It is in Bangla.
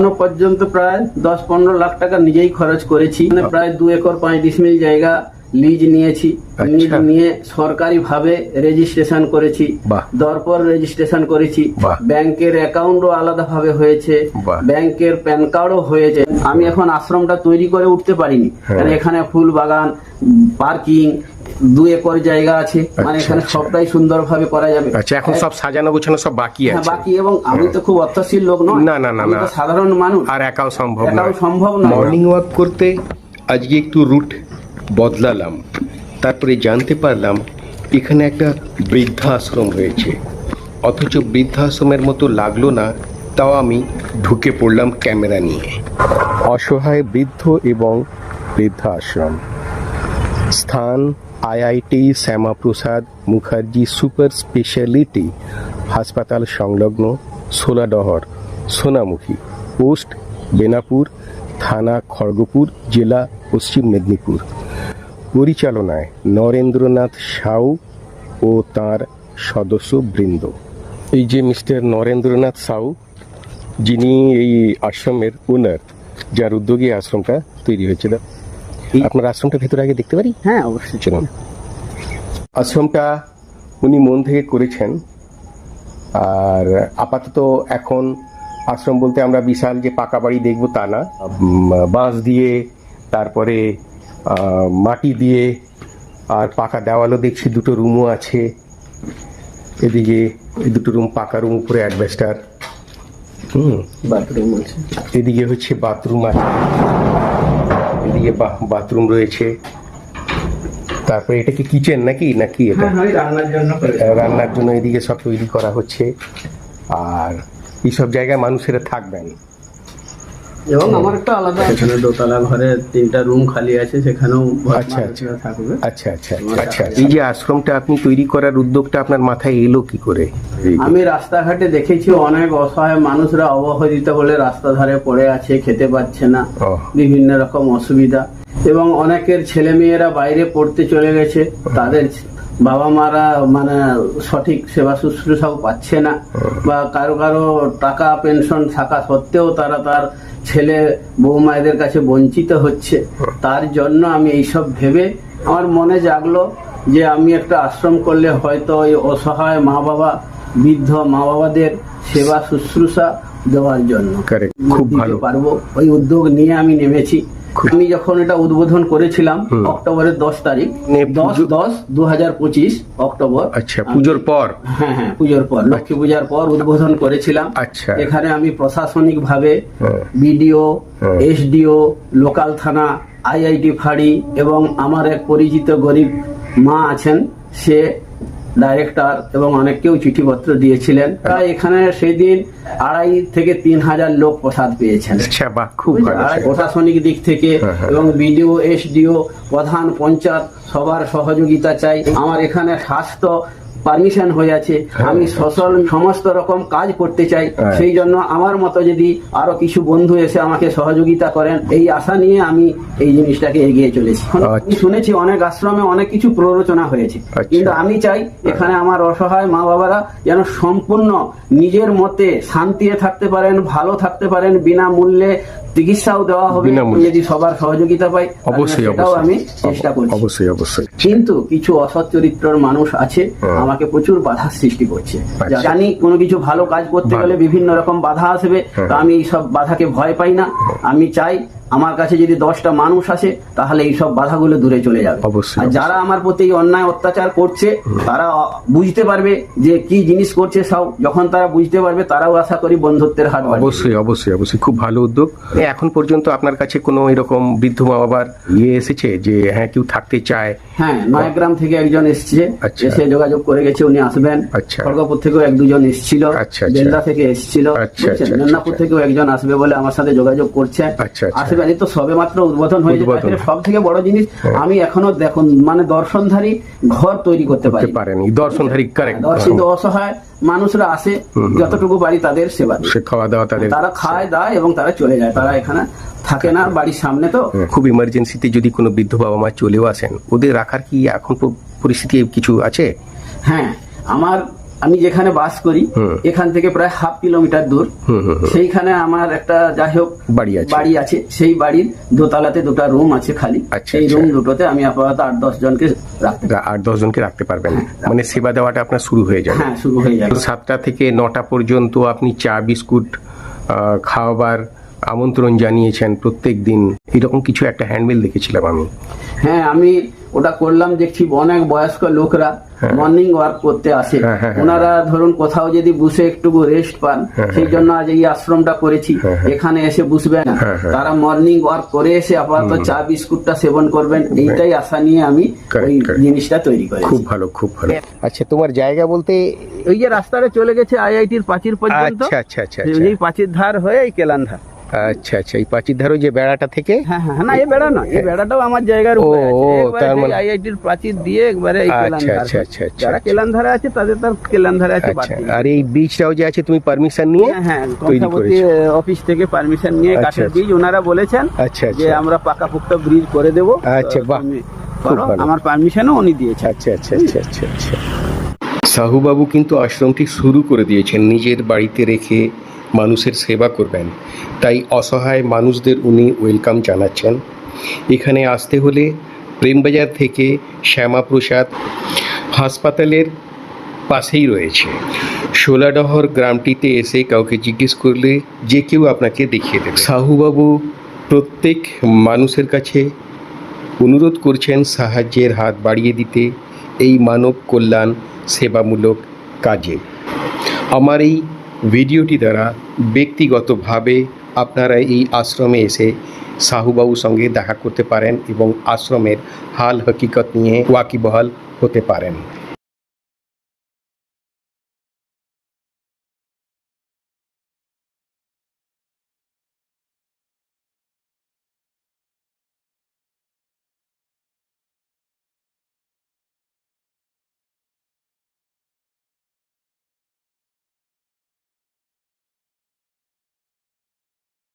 এখনও পর্যন্ত প্রায় দশ পনেরো লাখ টাকা নিজেই খরচ করেছি। মানে প্রায় দু একর পাঁচ ডিসমিল জায়গা লিজ নিয়েছি। লিজ নিয়ে সরকারি ভাবে রেজিস্ট্রেশন করেছি। দরপর রেজিস্ট্রেশন করেছি। ব্যাংকের অ্যাকাউন্টও আলাদা ভাবে হয়েছে। ব্যাংকের প্যান কার্ডও হয়েছে। আমি এখন আশ্রমটা তৈরি করে উঠতে পারিনি। হ্যাঁ। কারণ এখানে ফুল বাগান পার্কিং দু একর জায়গা আছে। মানে আচ্ছা, এখানে আচ্ছা। সবটাই সুন্দরভাবে করা যাবে। আচ্ছা এখন সব সাজানো গোছানো সব বাকি হ্যাঁ, আছে। বাকি এবং আমি তো খুব অর্থশীল লোক নয়। না, না, না, না। সাধারণ মানুষ। আর একাও সম্ভব না নয়। সম্ভব নয়। মর্নিং ওয়াক করতে আজকে একটু রুট বদলালাম। তারপরে জানতে পারলাম, এখানে একটা বৃদ্ধাশ্রম রয়েছে। অথচ বৃদ্ধাশ্রমের মতো লাগল না, তাও আমি ঢুকে পড়লাম ক্যামেরা নিয়ে। অসহায় বৃদ্ধ এবং বৃদ্ধাশ্রম। স্থান, IIT Shyamaprasad Mukherjee super speciality, হাসপাতাল সংলগ্ন সোলাডহর, সোনামুখী, পোস্ট বেনাপুর, থানা খড়গপুর, জেলা পশ্চিম মেদিনীপুর। পরিচালনায় নরেন্দ্রনাথ সাউ ও তার সদস্যবৃন্দ এই যে মিস্টার নরেন্দ্রনাথ সাউ যিনি এই আশ্রমের ওনার যার উদ্যোগে আশ্রমটা তৈরি হয়েছিল আপনার আশ্রমটা ভেতরে আগে দেখতে পারি? হ্যাঁ অবশ্যই। চলুন। আশ্রমটা উনি মন থেকে করেছেন আর আপাতত এখন আশ্রম বলতে আমরা বিশাল যে পাকা বাড়ি দেখব তা না। বাঁশ দিয়ে তারপরে মাটি দিয়ে আর পাকা দেওয়ালও দেখছি দুটো রুমও আছে। এদিকে এই দুটো রুম পাকা রুম উপরে অ্যাডভেস্টার। হুম। বাথরুম আছে। এদিকে হচ্ছে বাথরুম আছে। এদিকে বাথরুম রয়েছে। তারপরে এটা কি কিচেন নাকি? নাকি এটা? হ্যাঁ রান্নার জন্য রান্নার জন্য এদিকে সব তৈরি করা হচ্ছে। আর এইসব জায়গায় মানুষেরা থাকবেন। এবং আমার একটা আলাদা এখানে দোতলা ঘরে তিনটা রুম খালি আছে সেখানেও আচ্ছা, আচ্ছা। থাকবে। আচ্ছা আচ্ছা আচ্ছা এই যে আশ্রমটা আপনি তৈরি করার উদ্যোগটা আপনার মাথায় এলো কি করে? আমি রাস্তাঘাটে দেখেছি অনেক অসহায় মানুষরা অবহেলিত বলে রাস্তা ধারে পড়ে আছে খেতে পাচ্ছে না বিভিন্ন রকম অসুবিধা। এবং অনেকের ছেলে মেয়েরা বাইরে পড়তে চলে গেছে তাদের বাবা মারা মানে সঠিক সেবা শুশ্রূষাও পাচ্ছে না। বা কারও কারও টাকা পেনশন থাকা সত্ত্বেও তারা তার ছেলে বৌমায়েদের কাছে বঞ্চিত হচ্ছে। তার জন্য আমি এইসব ভেবে আমার মনে জাগলো যে আমি একটা আশ্রম করলে হয়তো ওই অসহায় মা বাবা বৃদ্ধ মা বাবাদের সেবা শুশ্রূষা দেওয়ার জন্য খুব ভালো। পারব। ওই উদ্যোগ নিয়ে আমি নেমেছি। আমি যখন এটা উদ্বোধন করেছিলাম অক্টোবরের দশ তারিখ মানে দশ দশ দু হাজার পঁচিশ অক্টোবর আচ্ছা পুজোর পর? হ্যাঁ হ্যাঁ পুজোর পর লক্ষ্মী পূজার পর উদ্বোধন করেছিলাম। আচ্ছা। এখানে আমি প্রশাসনিক ভাবে। বিডিও। এসডিও লোকাল থানা আইআইটি ফাঁড়ি এবং আমার এক পরিচিত গরিব মা আছেন সে ডাইরেক্টর এবং অনেককেও চিঠিপত্র দিয়েছিলেন। প্রায় এখানে সেই দিন আড়াই থেকে তিন হাজার লোক প্রসাদ পেয়েছেন। আচ্ছা প্রশাসনিক দিক থেকে হ্যাঁ, হ্যাঁ। এবং বিডিও এসডিও প্রধান পঞ্চায়েত সবার সহযোগিতা চাই। আমার এখানে স্বাস্থ্য পারমিশন হয়ে আছে। আমি সচল সমস্ত রকম কাজ করতে চাই। হ্যাঁ। সেই জন্য আমার মতো যদি আরও কিছু বন্ধু এসে আমাকে সহযোগিতা করেন এই আশা নিয়ে আমি এই জিনিসটাকে এগিয়ে চলেছি। আচ্ছা। আমি শুনেছি অনেক আশ্রমে অনেক কিছু প্ররোচনা হয়েছে। আচ্ছা। কিন্তু আমি চাই এখানে আমার অসহায় মা বাবারা যেন সম্পূর্ণ নিজের মতে শান্তিতে থাকতে পারেন ভালো থাকতে পারেন বিনামূল্যে চিকিৎসাও দেওয়া হবে। যদি সবার সহযোগিতা পাই অবশ্যই আমি চেষ্টা করছি। অবশ্যই অবশ্যই। কিন্তু কিছু অসৎ চরিত্রের মানুষ আছে হ্যাঁ। আমাকে প্রচুর বাধা সৃষ্টি করছে আচ্ছা। জানি কোনো কিছু ভালো কাজ করতে গেলে বিভিন্ন রকম বাধা আসবে হ্যাঁ। তো আমি এই সব বাধাকে ভয় পাই না আমি চাই আমার কাছে যদি দশটা মানুষ আসে তাহলে এই সব বাধাগুলো দূরে চলে যাবে। অবশ্যই, আর যারা আমার প্রতি অন্যায় অত্যাচার করছে তারা বুঝতে পারবে যে কি জিনিস করছে সব। যখন তারা বুঝতে পারবে তারাও আশা করি বন্ধুত্বের হাত অবশ্যই অবশ্যই অবশ্যই। খুব ভালো উদ্যোগ। এখন পর্যন্ত আপনার কাছে কোনো এরকম বৃদ্ধ মা বাবার ইয়ে এসেছে যে হ্যাঁ কেউ থাকতে চায়? হ্যাঁ নয়াগ্রাম থেকে একজন এসছে। আচ্ছা। এসে যোগাযোগ করে গেছে উনি আসবেন। আচ্ছা। খড়গপুর থেকেও এক দুজন এসছিল। আচ্ছা। বেলদা থেকে এসছিল। আচ্ছা? আচ্ছা, মেদিনীপুর। থেকেও একজন আসবে বলে আমার সাথে যোগাযোগ করছে। আচ্ছা, এই তো সবে মাত্র উদ্বোধন হয়েছে। হ্যাঁ। সব থেকে বড় জিনিস আমি এখনও দেখুন মানে দর্শনধারী ঘর তৈরি করতে পারি। পারেনি। দর্শনধারী কারেক্ট দর্শিত অসহায় মানুষরা আসে যতটুকু বাড়ি তাদের সেবা খাওয়া দাওয়া তাদের তারা খায় দায় এবং তারা চলে যায়। তারা এখানে থাকে না বাড়ির সামনে তো। খুব ইমার্জেন্সিতে যদি কোনো বৃদ্ধ বাবা মা চলেও আসেন ওদের রাখার কি এখন পরিস্থিতি কিছু আছে? হ্যাঁ আমার আমি যেখানে বাস করি। এখান থেকে প্রায় হাফ কিলোমিটার দূর। সেইখানে আমার একটা যাই হোক বাড়ি আছে। বাড়ি আছে। সেই বাড়ির দোতলাতে দুটো রুম আছে খালি। আচ্ছা, সেই আচ্ছা। রুম দুটোতে আমি আপাতত আট দশ জনকে রাখতে আট দশ জনকে রাখতে পারবেন। মানে সেবা দেওয়াটা আপনার শুরু হয়ে যাবে। হ্যাঁ শুরু হয়ে যাবে। সাতটা থেকে নটা পর্যন্ত আপনি চা বিস্কুট খাওয়াবার আমন্ত্রণ জানিয়েছেন প্রত্যেক দিন। এরকম কিছু একটা হ্যান্ডবিল দেখেছিলাম আমি। হ্যাঁ আমি ওটা করলাম দেখছি অনেক বয়স্ক লোকরা মর্নিং ওয়ার্ক করতে আসে। হ্যাঁ, হ্যাঁ, হ্যাঁ। ওনারা ধরুন কোথাও যদি বসে একটু রেস্ট পান সেই জন্য আজ এই আশ্রমটা করেছি। এখানে এসে বসবেন হ্যাঁ, হ্যাঁ। তারা মর্নিং ওয়ার্ক করে এসে আপাতত চা বিস্কুটটা সেবন করবেন। এইটাই আশা নিয়ে আমি ওই জিনিসটা তৈরি করেছি। খুব ভালো খুব ভালো। আচ্ছা তোমার জায়গা বলতে ওই যে রাস্তাটা চলে গেছে আইআইটির প্রাচীর পর্যন্ত। আচ্ছা আচ্ছা আচ্ছা আচ্ছা। এই পাঁচির ধার হয়ে এই কেলান্ধা আচ্ছা আচ্ছা এই পাঁচির ধারো যে বেড়াটা থেকে? হ্যাঁ হ্যাঁ না এই বেড়া নয় এই বেড়াটাও আমার জায়গার উপরে আছে। ও, তার মানে- আইআইটির প্রাচীর দিয়ে একবারে এই আচ্ছা, আচ্ছা, আচ্ছা, আচ্ছা, যারা আচ্ছা। কেলান্ধারে আছে তাদের তার কেলান্ধারে আছে আচ্ছা। আর এই বীজটাও যে আছে তুমি পারমিশন নিয়ে হ্যাঁ হ্যাঁ তৈরি অফিস থেকে পারমিশন নিয়ে আচ্ছা, কাঠের। বীজ ওনারা বলেছেন আচ্ছা যে আমরা পাকাপোক্ত ব্রিজ করে দেবো। আচ্ছা, বাহ। আমার পারমিশনও উনি দিয়েছেন। আচ্ছা আচ্ছা আচ্ছা আচ্ছা আচ্ছা। সাহুবাবু কিন্তু আশ্রমটি শুরু করে দিয়েছেন নিজের বাড়িতে রেখে। মানুষের সেবা করবেন। তাই অসহায় মানুষদের উনি ওয়েলকাম জানাচ্ছেন। এখানে আসতে হলে প্রেমবাজার থেকে শ্যামাপ্রসাদ হাসপাতালের পাশেই রয়েছে। শোলাডহর গ্রামটিতে এসে কাউকে জিজ্ঞেস করলে যে কেউ আপনাকে দেখিয়ে দেবে। সাহুবাবু প্রত্যেক মানুষের কাছে অনুরোধ করছেন সাহায্যের হাত বাড়িয়ে দিতে এই মানব কল্যাণ সেবামূলক কাজে। আমার এই ভিডিওটি দ্বারা ব্যক্তিগতভাবে আপনারা এই আশ্রমে এসে সাহুবাবুর সঙ্গে দেখা করতে পারেন এবং আশ্রমের হাল হকিকত নিয়ে ওয়াকিবহাল হতে পারেন।